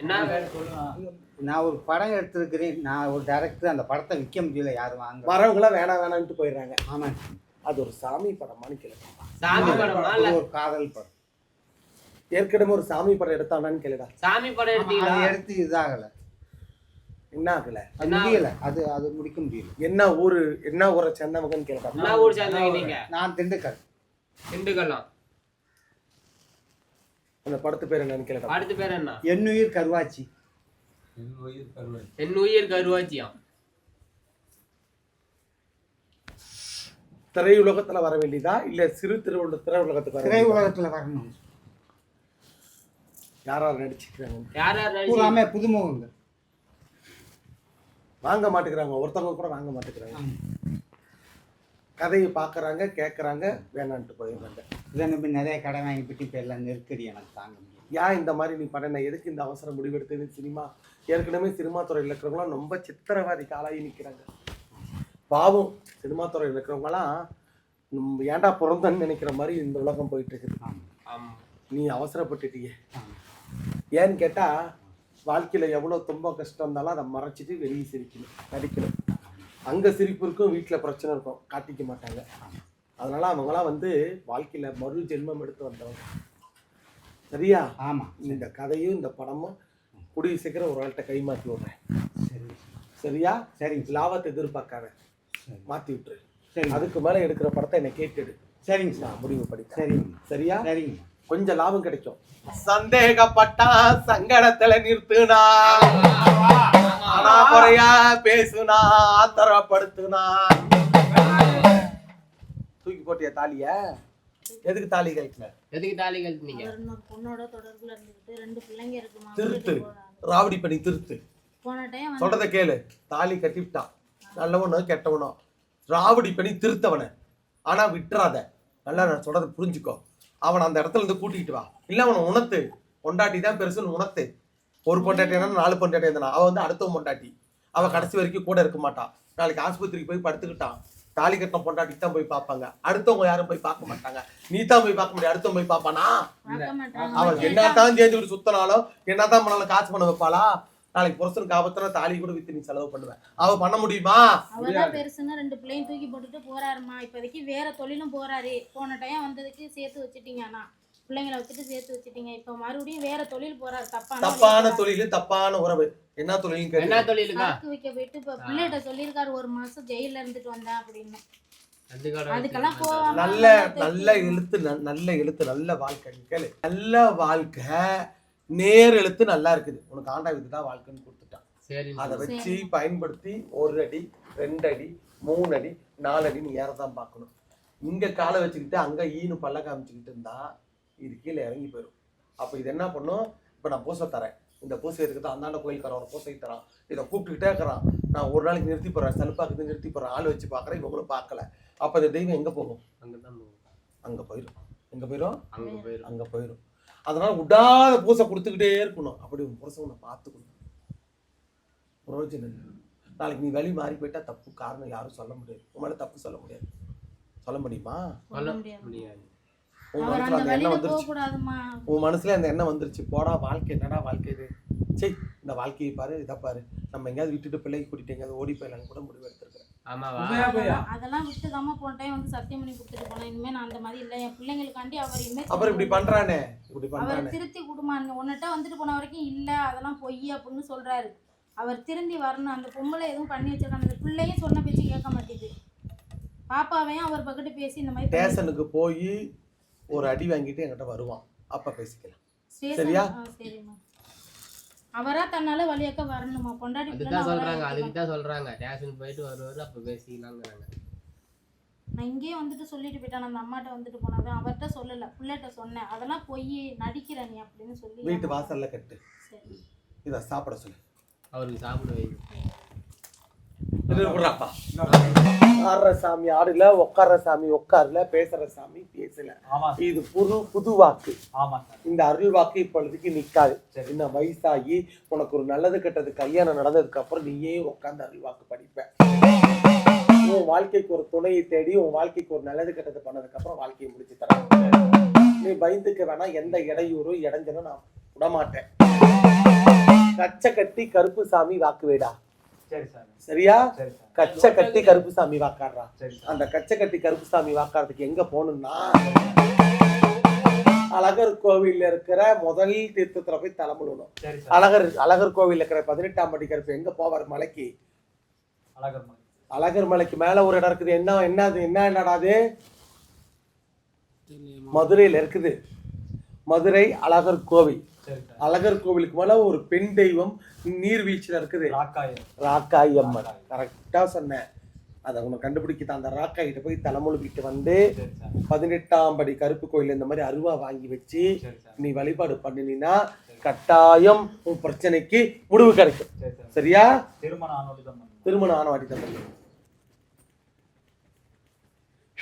என்ன? நான் ஒரு படம் எடுத்திருக்கிறேன். நான் ஒரு டைரக்டர் அந்த படத்தை விற்க முடியல யாரும் வாங்க. வரவங்களாம் வேணாம் வேணான்ட்டு போயிடுறாங்க. ஆமாம் அது ஒரு சாமி படமான்னு கேளுங்க சாமி படமா? இல்ல ஒரு காதல் படம். ஏற்கனவே ஒரு சாமி படம் எடுத்தானான்னு கேளுடா. சாமி படம் எடுத்தீங்களா? அது எடுத்து இதாகல. என்ன ஆகல? அது முடியல. அது அது முடிக்க முடியல. என்ன ஊரு என்ன ஊரை சேர்ந்தவங்கன்னு கேளுடா. என்ன ஊர் சேர்ந்தவங்க நீங்க? நான் திண்டுக்கல். திண்டுக்கல்லாம் அந்த படத்து பேர் என்னன்னு கேளுடா. அடுத்த பேர் என்ன? என்னுயிர் கருவாச்சி. என் உயிர் கருவாச்சியாம் திரையுலகத்துல வர வேண்டியதா? இல்ல சிறு திரையுல திரையுலகத்துக்கு வர திரை? உலகத்துல வரணும். யார் யார் நடிச்சுக்கிறாங்க யார் யார் நடிச்சு பூராமே புதுமுகங்கள். வாங்க மாட்டேங்கிறாங்க. ஒருத்தவங்க கூட வாங்க மாட்டேங்கிறாங்க. கதையை பார்க்கறாங்க கேட்கறாங்க வேணான்ட்டு போயிடுறாங்க. இதை நம்பி நிறைய கடை வாங்கிட்டு இப்போ எல்லாம் நெருக்கடி எனக்கு தாங்க முடியும் ஏன் இந்த மாதிரி நீ பண்ண? எதுக்கு இந்த அவசர முடிவெடுத்தது? சினிமா. ஏற்கனவே சினிமா துறையில் இருக்கிறவங்களாம் ரொம்ப சித்திரவாதிக்கு ஆளாகி நிற்கிறாங்க பாவம் சினிமா துறையில் இருக்கிறவங்களாம் நம்ம ஏன்டா பிறந்தன்னு நினைக்கிற மாதிரி இந்த உலகம் போயிட்டு இருக்குது நீ அவசரப்பட்டுட்டியே. ஏன்னு கேட்டா வாழ்க்கையில எவ்வளவு துன்பம் கஷ்டம் இருந்தாலும் அதை மறைச்சிட்டு வெளியே சிரிக்கணும் நடிக்கணும். அங்க சிரிப்பு இருக்கும் வீட்டுல பிரச்சனை இருக்கும். காட்டிக்க மாட்டாங்க. அதனால அவங்களாம் வந்து வாழ்க்கையில மறு ஜென்மம் எடுத்து வந்தவங்க. சரியா? ஆமாம் இந்த கதையும் இந்த படமும் கூடிய சீக்கிரம் ஒரு ஆள்கிட்ட கை மாற்றி விடுறேன். சரி. சரியா? சரிங்க லாபத்தை எதிர்பார்க்காத. சரி. மாத்தி விட்டுரு. சரிங்க. அதுக்கு மேல எடுக்கிற படத்தை என்னை கேட்டுடு. சரிங்க சார். முடிவு படிக்க சரிங்க சரியா? சரிங்க கொஞ்சம் லாபம் கிடைக்கும். சந்தேகப்பட்டா சங்கடத்துல நிறுத்துனா. ஆனா குறையா பேசுனா ஆத்தரப்படுத்துனா. போட்டிய தாலிய? எதுக்கு தாலி கழிக்கல எதுக்கு தாலி இன்னொரு பொண்ணோட தொடர்புல இருந்துகிட்டு ரெண்டு பிள்ளைங்க இருக்குமா திருத்து. ராவடி பண்ணி திருத்து போன டைம் சொல்றத கேளு. தாலி கட்டிவிட்டான் நல்லவனோ கெட்டவனோ. ராவடி பண்ணி திருத்தவனை. ஆனா விட்டுறாத. நல்லா நான் சொல்றத புரிஞ்சுக்கோ. அவன் அந்த இடத்துல இருந்து கூட்டிகிட்டு வா. இல்ல அவனை உணர்த்து. பொண்டாட்டி தான் பெருசுன்னு உணர்த்து. ஒரு பொண்டாட்டி என்ன நாலு பொண்டாட்டி இருந்தா அவ வந்து அடுத்த பொண்டாட்டி. அவ கடைசி வரைக்கும் கூட இருக்க மாட்டான். நாளைக்கு ஆஸ்பத்திரிக்கு போய் படுத்துக்கிட்டான். தாலி கட்டின பொண்டாட்டிக்கு தான் போய் பார்ப்பாங்க. அடுத்தவங்க யாரும் போய் பார்க்க மாட்டாங்க. நீ தான் போய் பார்க்க முடியும். அடுத்தவன் போய் பார்ப்பானா? பார்க்க மாட்டாங்க அவன் என்னதான் சேர்ந்து விட்டு சுத்தினாலும் என்னதான் பண்ணாலும் காசு பண்ண வைப்பாளா? நாளைக்கு புருஷனுக்கு ஆபத்துல தாலி கூட வித்து நீ செலவு பண்ணுவேன் அவ பண்ண முடியுமா? அவர்தான் பெருசுங்க ரெண்டு பிள்ளையும் தூக்கி போட்டுட்டு போறாருமா இப்போதைக்கு வேற தொழிலும் போறாரு. போன டைம் வந்ததுக்கு சேர்த்து வச்சுட்டீங்க ஆனா. பிள்ளைங்களை வச்சுட்டு சேர்த்து வச்சுட்டீங்க. இப்போ மறுபடியும் வேற தொழில் போறாரு. தப்பான தப்பான தொழில் தப்பான உறவு. என்ன தொழில் என்ன கேட்டு தொழிலுக்கா? சாக்கு வைக்க போயிட்டு இப்போ பிள்ளைகிட்ட சொல்லியிருக்காரு ஒரு மாசம் ஜெயில இருந்துட்டு வந்தேன் அப்படின்னு. நல்ல நல்ல எழுத்து நல்ல எழுத்து நல்ல வாழ்க்கை கேளு. நல்ல வாழ்க்கை நேர் எழுத்து நல்லா இருக்குது. உனக்கு ஆண்டா வித்து தான் வாழ்க்கைன்னு கொடுத்துட்டான். சரி அதை வச்சு பயன்படுத்தி ஒரு அடி ரெண்டு அடி மூணு அடி நாலு அடி நீ ஏறதான் பார்க்கணும். இங்க காலை வச்சுக்கிட்டு அங்க ஈனு பல்ல காமிச்சுக்கிட்டு இருந்தா இது கீழே இறங்கி போயிடும் அப்ப இது என்ன பண்ணும்? இப்ப நான் பூசை தரேன். இந்த பூசை இருக்குது அந்தாண்ட கோயிலுக்காரன் ஒரு பூசை தரான். இதை கூப்பிட்டுக்கிட்டே இருக்கிறான். நான் ஒரு நாளைக்கு நிறுத்தி போறேன் சலுப்பாக்குது நிறுத்தி போறேன் ஆள் வச்சு பார்க்கறேன். இவங்களும் பார்க்கல. அப்ப இந்த தெய்வம் எங்க போகும்? அங்கதான் போகும். அங்க போயிடும் எங்க போயிடும் அங்க போயிரும். அங்க போயிடும் அதனால விடாத பூசை கொடுத்துக்கிட்டே இருக்கணும். அப்படி உன் புருஷன் உன்னை பார்த்துக்கணும். பிரயோஜனம் இல்லை. நாளைக்கு நீ வழி மாறி போயிட்டா தப்பு காரணம் யாரும் சொல்ல முடியாது. உன் மேல தப்பு சொல்ல முடியாது. சொல்ல முடியுமா? சொல்ல முடியாது. உன் மனசுல அந்த எண்ணம் வந்துருச்சு. கூடாதுமா உன் மனசுல அந்த எண்ணம் வந்துருச்சு. போடா வாழ்க்கை என்னடா வாழ்க்கை இது? சரி இந்த வாழ்க்கையை பாரு இதை பாரு. நம்ம எங்கேயாவது விட்டுட்டு பிள்ளைக்கு கூட்டிட்டு எங்கேயாவது ஓடி போயிடலான்னு கூட முடிவு எடுத்திருக்கிறேன். அதெல்லாம் அதெல்லாம் விட்டு தாம்மா போன டைம் வந்து சத்தியம் பண்ணி கொடுத்துட்டு போனேன். இனிமே நான் அந்த மாதிரி இல்லை. என் பிள்ளைங்களுக்காண்டி அவர் இனிமே அப்புறம் இப்படி பண்றானே? இப்படி அவர் பண்றானே? திருத்தி கொடுமா. உன்னிட்ட வந்துட்டு போன வரைக்கும் இல்ல அதெல்லாம் பொய் அப்படின்னு சொல்றாரு. அவர் திருந்தி வரணும். அந்த பொம்பளை எதுவும் பண்ணி வச்சிருக்காங்க அந்த பிள்ளையும் சொன்ன பேச்சு கேட்க மாட்டேங்குது. பாப்பாவையும் அவர் பக்கத்து பேசி இந்த மாதிரி ஸ்டேஷனுக்கு போய் ஒரு அடி வாங்கிட்டு என்கிட்ட வருவான். அப்ப பேசிக்கலாம். சரியா? அவரா தன்னால வழியாக்க வரணுமா? பொண்டாட்டி பிள்ளைன்னு அதுதான் சொல்றாங்க அதுக்கு. தான் சொல்றாங்க. ஸ்டேஷன் போயிட்டு வருவாரு அப்ப பேசிக்கலாங்கிறாங்க. நான் இங்கேயே வந்துட்டு சொல்லிட்டு போயிட்டேன். அந்த அம்மாட்ட வந்துட்டு போனது அவர்கிட்ட சொல்லல. பிள்ளைகிட்ட சொன்னேன். அதெல்லாம் பொய் நடிக்கிற நீ அப்படின்னு சொல்லி. வீட்டு வாசல்ல கட்டு. சரி. இதை சாப்பிட சொல்லு. அவருக்கு சாப்பிட விடுறாப்பா. ஆடுற சாமி ஆடுல உட்கார்ற சாமி உட்காருல பேசுற சாமி பேசல. இது புது புது வாக்கு. இந்த அருள் வாக்கு இப்பொழுதுக்கு நிக்காது. இன்னும் வயசாகி உனக்கு ஒரு நல்லது கெட்டது கல்யாணம் நடந்ததுக்கு அப்புறம் நீயே உட்கார்ந்து அருள் வாக்கு படிப்ப. உன் வாழ்க்கைக்கு ஒரு துணையை தேடி உன் வாழ்க்கைக்கு ஒரு நல்லது கெட்டது பண்ணதுக்கு அப்புறம் வாழ்க்கையை முடிச்சு தரேன் நீ பயந்துக்க வேணாம். எந்த இடையூறும் இடைஞ்சலும் நான் விட மாட்டேன் கச்சை கட்டி கருப்புசாமி வாக்கு வேடா. சரி சாமி சரியா? கச்சை கட்டி கருப்புசாமி வாக்காடுறா. அந்த கச்சை கட்டி கருப்புசாமி வாக்காடுறதுக்கு எங்க போகணும்னா அழகர் கோவில்ல இருக்கிற முதல் தீர்த்தத்துல போய் தலைமுழுணும் அழகர் அழகர் கோவில்ல இருக்கிற பதினெட்டாம் படி கருப்பு எங்க போவார் மலைக்கு? அழகர் மலை. அழகர் மலைக்கு மேல ஒரு இடம் இருக்குது. என்ன என்னது என்ன என்னடா அது? மதுரையில இருக்குது. மதுரை அழகர் கோவில். அழகர் கோவிலுக்கு மேல ஒரு பெண் தெய்வம் நீர்வீழ்ச்சியில இருக்குது. ராக்காய். அம்மன். கரெக்டா சொன்னேன். அதை உனக்கு கண்டுபிடிக்க அந்த ராக்காயிட்ட போய் தலைமுழுவிட்டு வந்து பதினெட்டாம் படி கருப்பு கோயில் இந்த மாதிரி அருவா வாங்கி வச்சு நீ வழிபாடு பண்ணினா கட்டாயம் உன் பிரச்சனைக்கு முடிவு கிடைக்கும். சரியா? திருமண திருமணம் ஆன வாட்டி தான்